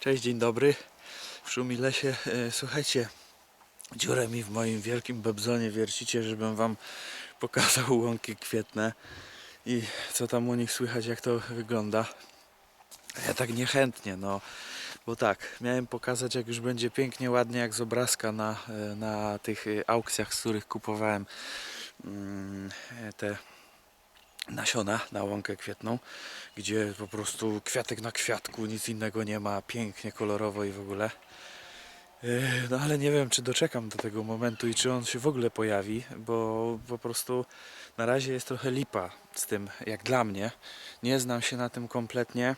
Cześć, dzień dobry. W Szumilesie, e, słuchajcie, dziurę mi w moim wielkim bebzonie wiercicie, żebym wam pokazał łąki kwietne i co tam u nich słychać, jak to wygląda. Ja tak niechętnie, no, bo tak, miałem pokazać, jak już będzie pięknie, ładnie, jak z obrazka na, e, na tych e, aukcjach, z których kupowałem mm, te nasiona na łąkę kwietną, gdzie po prostu kwiatek na kwiatku, nic innego nie ma, pięknie, kolorowo i w ogóle. Yy, No ale nie wiem, czy doczekam do tego momentu i czy on się w ogóle pojawi, bo po prostu na razie jest trochę lipa z tym, jak dla mnie. Nie znam się na tym kompletnie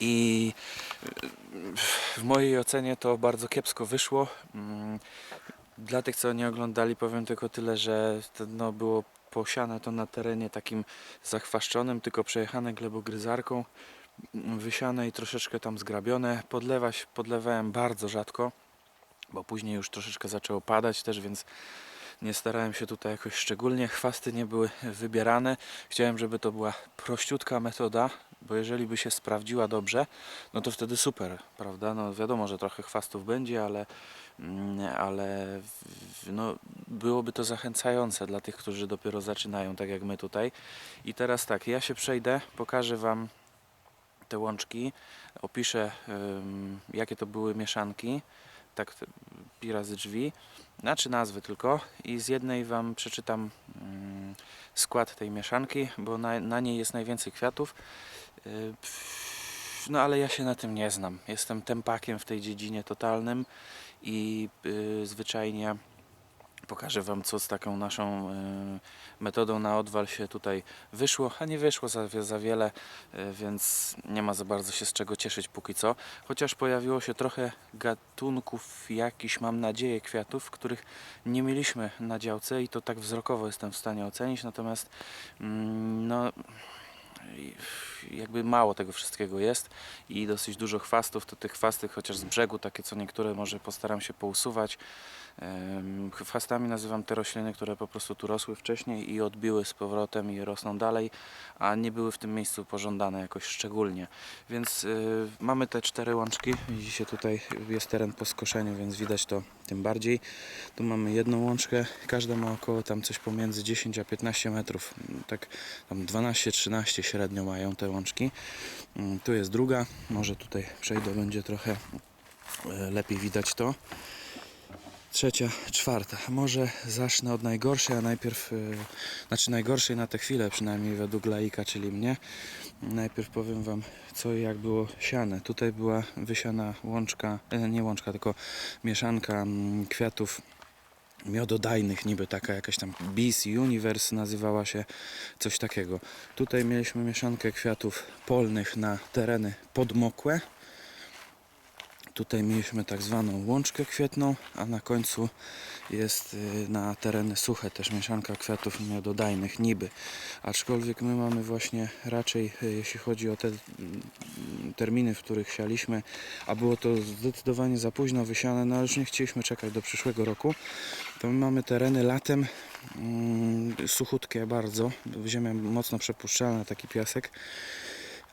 i yy, w mojej ocenie to bardzo kiepsko wyszło. Mm, Dla tych, co nie oglądali, powiem tylko tyle, że no, było posiane to na terenie takim zachwaszczonym, tylko przejechane glebogryzarką, wysiane i troszeczkę tam zgrabione. Podlewać, podlewałem bardzo rzadko, bo później już troszeczkę zaczęło padać też, więc nie starałem się tutaj jakoś szczególnie. Chwasty nie były wybierane. Chciałem, żeby to była prościutka metoda, bo jeżeli by się sprawdziła dobrze, no to wtedy super, prawda? No wiadomo, że trochę chwastów będzie, ale, mm, ale no, byłoby to zachęcające dla tych, którzy dopiero zaczynają, tak jak my tutaj. I teraz tak, ja się przejdę, pokażę Wam te łączki, opiszę jakie to były mieszanki, tak te- pi razy drzwi, znaczy nazwy tylko i z jednej Wam przeczytam ym, skład tej mieszanki, bo na, na niej jest najwięcej kwiatów. Yy, No ale ja się na tym nie znam. Jestem tempakiem w tej dziedzinie totalnym i yy, zwyczajnie pokażę Wam, co z taką naszą y, metodą na odwal się tutaj wyszło, a nie wyszło za, za wiele, y, więc nie ma za bardzo się z czego cieszyć póki co. Chociaż pojawiło się trochę gatunków jakichś, mam nadzieję, kwiatów, których nie mieliśmy na działce i to tak wzrokowo jestem w stanie ocenić, natomiast mm, no jakby mało tego wszystkiego jest i dosyć dużo chwastów, to tych chwasty chociaż z brzegu, takie co niektóre może postaram się pousuwać. Chwastami nazywam te rośliny, które po prostu tu rosły wcześniej i odbiły z powrotem i rosną dalej, a nie były w tym miejscu pożądane jakoś szczególnie. Więc y, mamy te cztery łączki. Widzicie tutaj jest teren po skoszeniu, więc widać to tym bardziej. Tu mamy jedną łączkę, każda ma około tam coś pomiędzy 10 a 15 metrów. Tak tam 12-13 średnio mają te łączki. Mm, Tu jest druga, może tutaj przejdę, będzie trochę e, lepiej widać to. Trzecia, czwarta. Może zacznę od najgorszej, a najpierw, e, znaczy najgorszej na tę chwilę, przynajmniej według laika, czyli mnie. Najpierw powiem Wam, co i jak było siane. Tutaj była wysiana łączka, e, nie łączka, tylko mieszanka mm, kwiatów miododajnych, niby taka jakaś tam Bees Universe nazywała się, coś takiego. Tutaj mieliśmy mieszankę kwiatów polnych na tereny podmokłe. Tutaj mieliśmy tak zwaną łączkę kwietną, a na końcu jest y, na tereny suche też mieszanka kwiatów miododajnych, niby. Aczkolwiek my mamy właśnie raczej, y, jeśli chodzi o te mm, terminy, w których sialiśmy, a było to zdecydowanie za późno wysiane, no ale już nie chcieliśmy czekać do przyszłego roku, to my mamy tereny latem mm, suchutkie bardzo, ziemia mocno przepuszczalna, taki piasek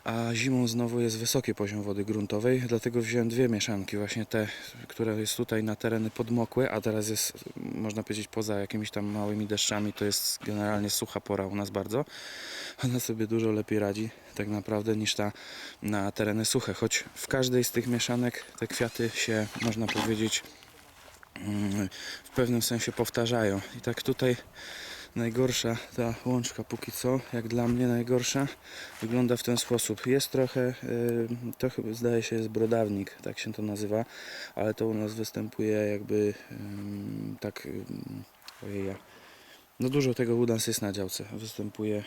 a zimą znowu jest wysoki poziom wody gruntowej, dlatego wziąłem dwie mieszanki, właśnie te, które jest tutaj na tereny podmokłe, a teraz jest, można powiedzieć, poza jakimiś tam małymi deszczami, to jest generalnie sucha pora u nas bardzo. Ona sobie dużo lepiej radzi tak naprawdę niż ta na tereny suche, choć w każdej z tych mieszanek te kwiaty się, można powiedzieć, mm, w pewnym sensie powtarzają. I tak tutaj najgorsza ta łączka póki co, jak dla mnie najgorsza, wygląda w ten sposób. Jest trochę, y, to chyba zdaje się jest brodawnik, tak się to nazywa, ale to u nas występuje jakby ym, tak, ym, ojej, no dużo tego u nas jest na działce, występuje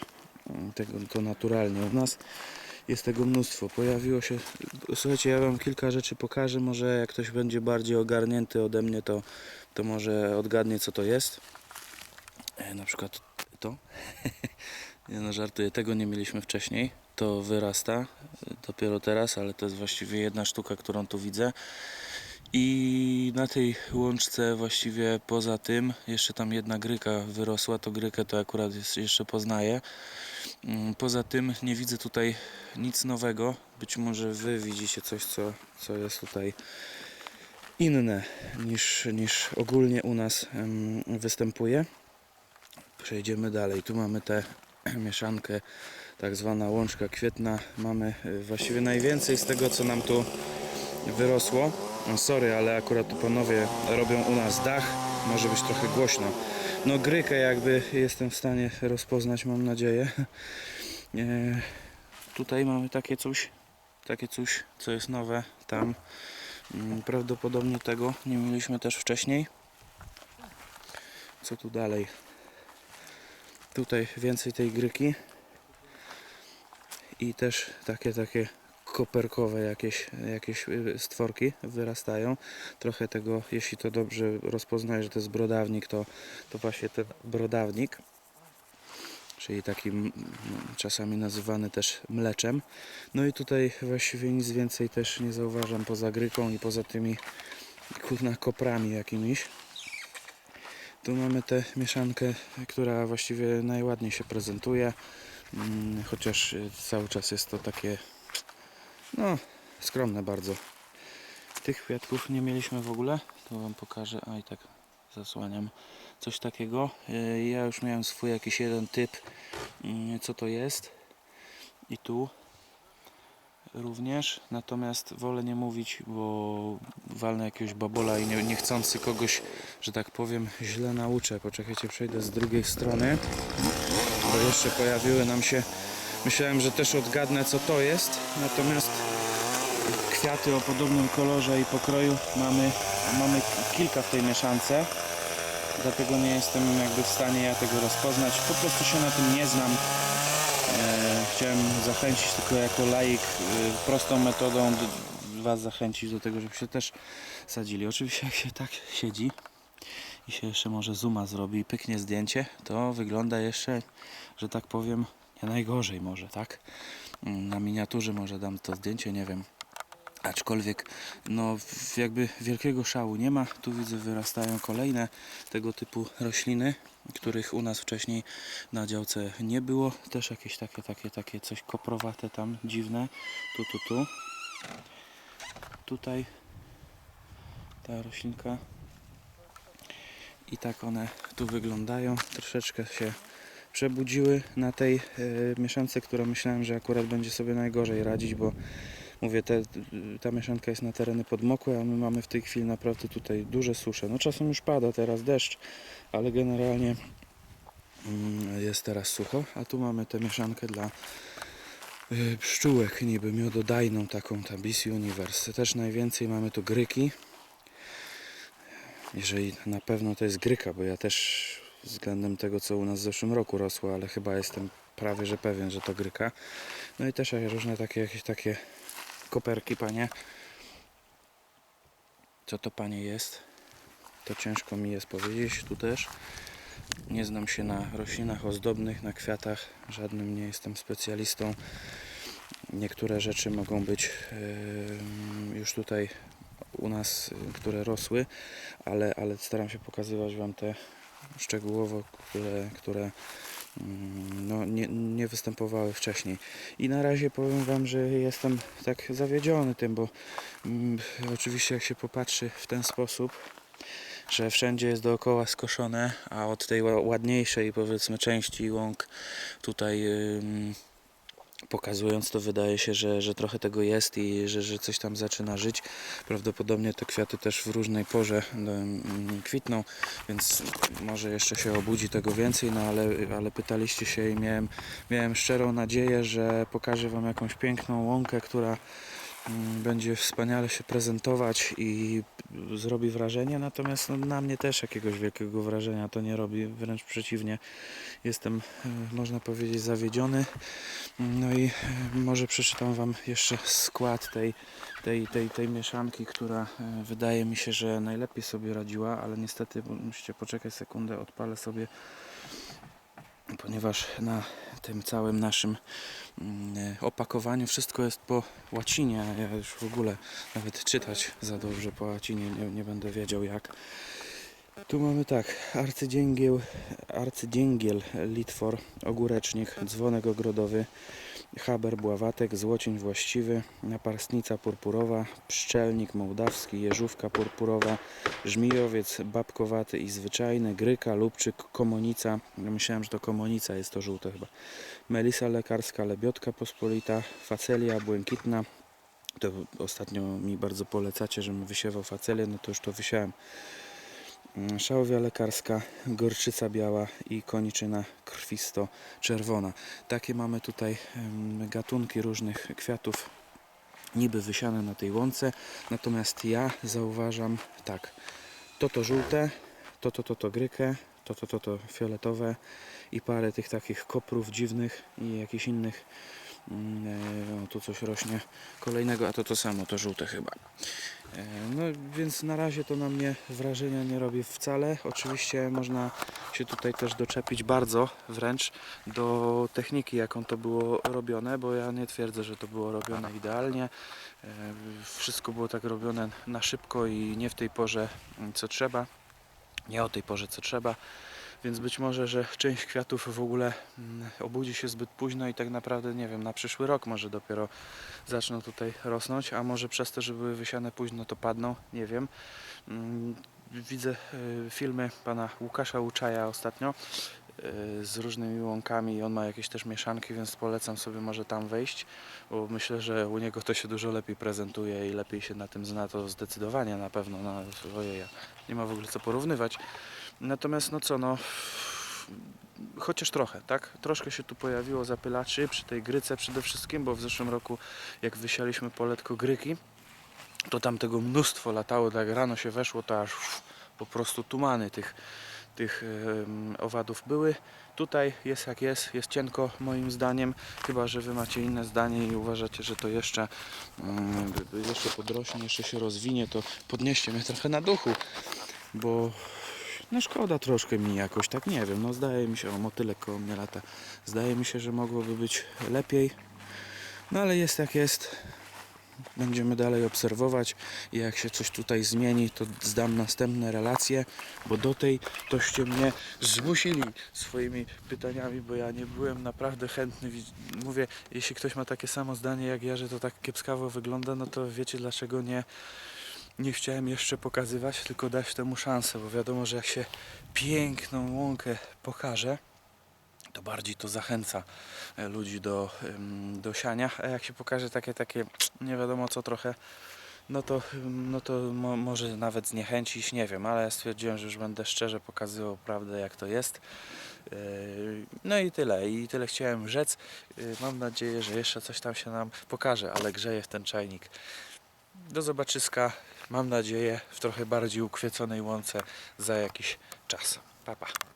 tego, to naturalnie u nas. Jest tego mnóstwo. Pojawiło się. Słuchajcie, ja Wam kilka rzeczy pokażę. Może jak ktoś będzie bardziej ogarnięty ode mnie, to, to może odgadnie, co to jest. E, na przykład to. nie no, żartuję, tego nie mieliśmy wcześniej. To wyrasta e, dopiero teraz, ale to jest właściwie jedna sztuka, którą tu widzę. I na tej łączce właściwie poza tym jeszcze tam jedna gryka wyrosła, to grykę to akurat jest, jeszcze poznaję. Mm, Poza tym nie widzę tutaj nic nowego. Być może wy widzicie coś, co, co jest tutaj inne niż, niż ogólnie u nas występuje. Przejdziemy dalej. Tu mamy tę mieszankę, tak zwana łączka kwietna. Mamy y, właściwie najwięcej z tego, co nam tu wyrosło. No sorry, ale akurat tu panowie robią u nas dach. Może być trochę głośno. No grykę jakby jestem w stanie rozpoznać, mam nadzieję. E, tutaj mamy takie coś, takie coś, co jest nowe tam. Mm, Prawdopodobnie tego nie mieliśmy też wcześniej. Co tu dalej? Tutaj więcej tej gryki i też takie takie koperkowe jakieś, jakieś y, stworki wyrastają. Trochę tego, jeśli to dobrze rozpoznaję, że to jest brodawnik, to, to właśnie ten brodawnik, czyli taki czasami nazywany też mleczem. No i tutaj właściwie nic więcej też nie zauważam poza gryką i poza tymi kurna koprami jakimiś. Tu mamy tę mieszankę, która właściwie najładniej się prezentuje, mm, chociaż y, cały czas jest to takie no, skromne bardzo. Tych kwiatków nie mieliśmy w ogóle. To Wam pokażę. A i tak zasłaniam coś takiego. Y, Ja już miałem swój jakiś jeden typ, mm, co to jest. I tu również. Natomiast wolę nie mówić, bo walnę jakiegoś babola i nie, niechcący kogoś, że tak powiem, źle nauczę. Poczekajcie, przejdę z drugiej strony. Bo jeszcze pojawiły nam się. Myślałem, że też odgadnę co to jest. Natomiast kwiaty o podobnym kolorze i pokroju mamy, mamy kilka w tej mieszance. Dlatego nie jestem jakby w stanie ja tego rozpoznać. Po prostu się na tym nie znam. E, chciałem zachęcić tylko jako laik e, prostą metodą Was zachęcić do tego, żebyście też sadzili. Oczywiście jak się tak siedzi i się jeszcze może zooma zrobi i pyknie zdjęcie, to wygląda jeszcze, że tak powiem, nie najgorzej może, tak? Mm, Na miniaturze może dam to zdjęcie, nie wiem. Aczkolwiek, no jakby wielkiego szału nie ma. Tu widzę wyrastają kolejne tego typu rośliny, których u nas wcześniej na działce nie było. Też jakieś takie, takie, takie coś koprowate tam, dziwne. Tu, tu, tu. Tutaj ta roślinka. I tak one tu wyglądają. Troszeczkę się przebudziły na tej e, mieszance, która myślałem, że akurat będzie sobie najgorzej radzić, bo mówię, te, ta mieszanka jest na tereny podmokłe, a my mamy w tej chwili naprawdę tutaj duże susze. No czasem już pada teraz deszcz, ale generalnie mm, jest teraz sucho, a tu mamy tę mieszankę dla y, pszczółek niby miododajną taką, ta Bis Universe. Też najwięcej mamy tu gryki. Jeżeli na pewno to jest gryka, bo ja też względem tego, co u nas w zeszłym roku rosło, ale chyba jestem prawie, że pewien, że to gryka. No i też różne takie, jakieś takie koperki, panie. Co to, panie, jest? To ciężko mi jest powiedzieć tu też. Nie znam się na roślinach ozdobnych, na kwiatach. Żadnym nie jestem specjalistą. Niektóre rzeczy mogą być em, już tutaj u nas, które rosły, ale, ale staram się pokazywać Wam te szczegółowo, które, które no, nie, nie występowały wcześniej. I na razie powiem Wam, że jestem tak zawiedziony tym, bo mm, oczywiście jak się popatrzy w ten sposób, że wszędzie jest dookoła skoszone, a od tej ła- ładniejszej powiedzmy części łąk tutaj ym, pokazując to wydaje się, że, że trochę tego jest i że, że coś tam zaczyna żyć. Prawdopodobnie te kwiaty też w różnej porze ym, kwitną, więc może jeszcze się obudzi tego więcej, no ale, ale pytaliście się i miałem, miałem szczerą nadzieję, że pokażę Wam jakąś piękną łąkę, która mm, będzie wspaniale się prezentować i zrobi wrażenie, natomiast no, na mnie też jakiegoś wielkiego wrażenia to nie robi, wręcz przeciwnie. Jestem, e, można powiedzieć, zawiedziony. No i e, może przeczytam Wam jeszcze skład tej, tej, tej, tej mieszanki, która e, wydaje mi się, że najlepiej sobie radziła, ale niestety musicie poczekać sekundę, odpalę sobie, ponieważ na tym całym naszym mm, e, opakowaniu. Wszystko jest po łacinie, ja już w ogóle nawet czytać za dobrze po łacinie nie, nie będę wiedział jak. Tu mamy tak, arcydzięgiel, arcydzięgiel litwor, ogórecznik, dzwonek ogrodowy, haber bławatek, złocień właściwy, naparstnica purpurowa, pszczelnik mołdawski, jeżówka purpurowa, żmijowiec babkowaty i zwyczajny, gryka, lubczyk, komonica, myślałem, że to komonica jest to żółte chyba, melisa lekarska, lebiotka pospolita, facelia błękitna, to ostatnio mi bardzo polecacie, żebym wysiewał facelię, no to już to wysiałem. Mm, Szałwia lekarska, gorczyca biała i koniczyna krwisto-czerwona. Takie mamy tutaj gatunki różnych kwiatów, niby wysiane na tej łące. Natomiast ja zauważam tak, to to żółte, to to to to grykę, to to to to fioletowe i parę tych takich koprów dziwnych i jakichś innych. mm, e, O, tu coś rośnie kolejnego, a to to samo, to żółte chyba. E, No więc na razie to na mnie wrażenia nie robi wcale. Oczywiście można się tutaj też doczepić bardzo wręcz do techniki, jaką to było robione, bo ja nie twierdzę, że to było robione idealnie. E, Wszystko było tak robione na szybko i nie w tej porze co trzeba. Nie o tej porze co trzeba. Więc być może, że część kwiatów w ogóle mm, obudzi się zbyt późno i tak naprawdę, nie wiem, na przyszły rok może dopiero zaczną tutaj rosnąć, a może przez to, że były wysiane późno, to padną, nie wiem. Mm, Widzę y, filmy pana Łukasza Łuczaja ostatnio y, z różnymi łąkami i on ma jakieś też mieszanki, więc polecam sobie może tam wejść, bo myślę, że u niego to się dużo lepiej prezentuje i lepiej się na tym zna, to zdecydowanie na pewno, no, ojej, nie ma w ogóle co porównywać. Natomiast no co, no chociaż trochę, tak? Troszkę się tu pojawiło zapylaczy przy tej gryce przede wszystkim, bo w zeszłym roku jak wysialiśmy poletko gryki, to tam tego mnóstwo latało, tak rano się weszło, to aż po prostu tumany tych, tych owadów były. Tutaj jest jak jest, jest cienko moim zdaniem, chyba że wy macie inne zdanie i uważacie, że to jeszcze, jeszcze podrośnie, jeszcze się rozwinie, to podnieście mnie trochę na duchu, bo no szkoda troszkę mi jakoś, tak nie wiem, no zdaje mi się, o motylek koło mnie lata, zdaje mi się, że mogłoby być lepiej, no ale jest jak jest, będziemy dalej obserwować i jak się coś tutaj zmieni, to zdam następne relacje, bo do tej toście mnie zmusili swoimi pytaniami, bo ja nie byłem naprawdę chętny. Mówię, jeśli ktoś ma takie samo zdanie jak ja, że to tak kiepskawo wygląda, no to wiecie dlaczego nie nie chciałem jeszcze pokazywać, tylko dać temu szansę, bo wiadomo, że jak się piękną łąkę pokaże, to bardziej to zachęca e, ludzi do, do siania, a jak się pokaże takie, takie nie wiadomo co trochę, no to, no to mo, może nawet zniechęcić, nie wiem, ale stwierdziłem, że już będę szczerze pokazywał prawdę jak to jest. E, No i tyle, i tyle chciałem rzec. E, Mam nadzieję, że jeszcze coś tam się nam pokaże, ale grzeje w ten czajnik. Do zobaczyska, mam nadzieję, w trochę bardziej ukwieconej łące za jakiś czas. Pa, pa.